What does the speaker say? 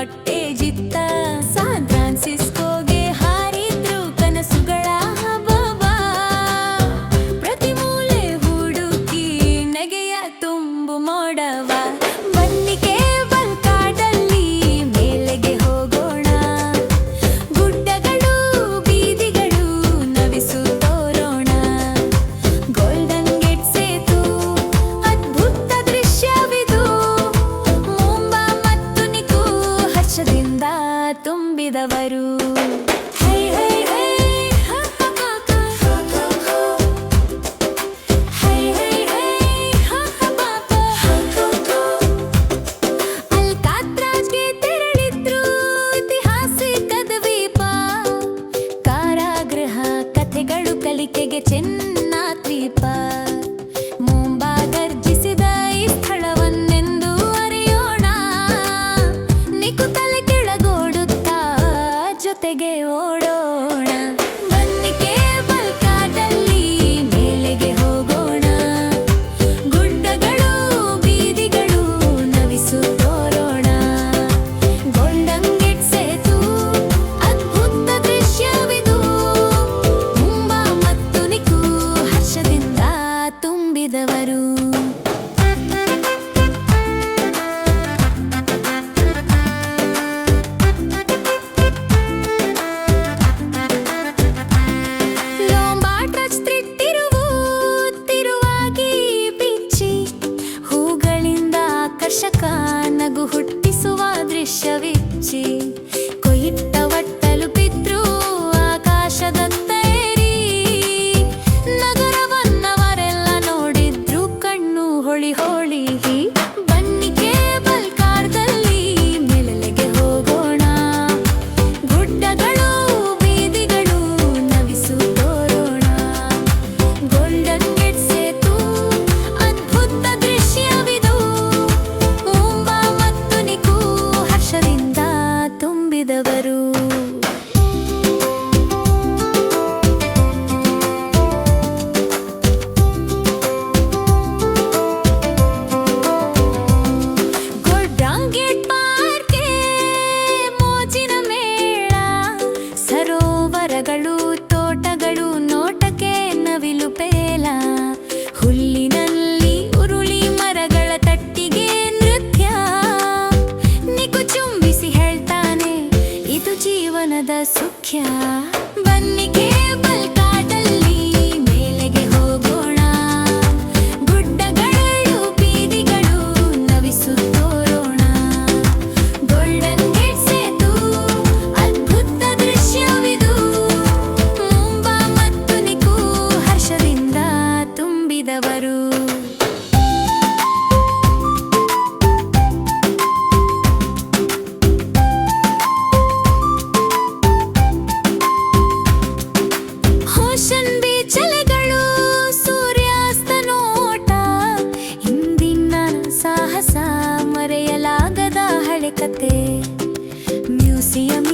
what is ಕಥೆಗಳು ಕಲಿಕೆಗೆ ಚೆನ್ನ ದ್ವೀಪ ಮುಂಬಾಗರ್ಜಿಸಿದ ಈ ಸ್ಥಳವನ್ನೆಂದು ಅರಿಯೋಣ. ನಿಕುತಲೆ ಕೆಳಗೋಡುತ್ತಾ ಜೊತೆಗೆ ಓಡೋ. കേൾക്കത്തെ മ്യൂസിയം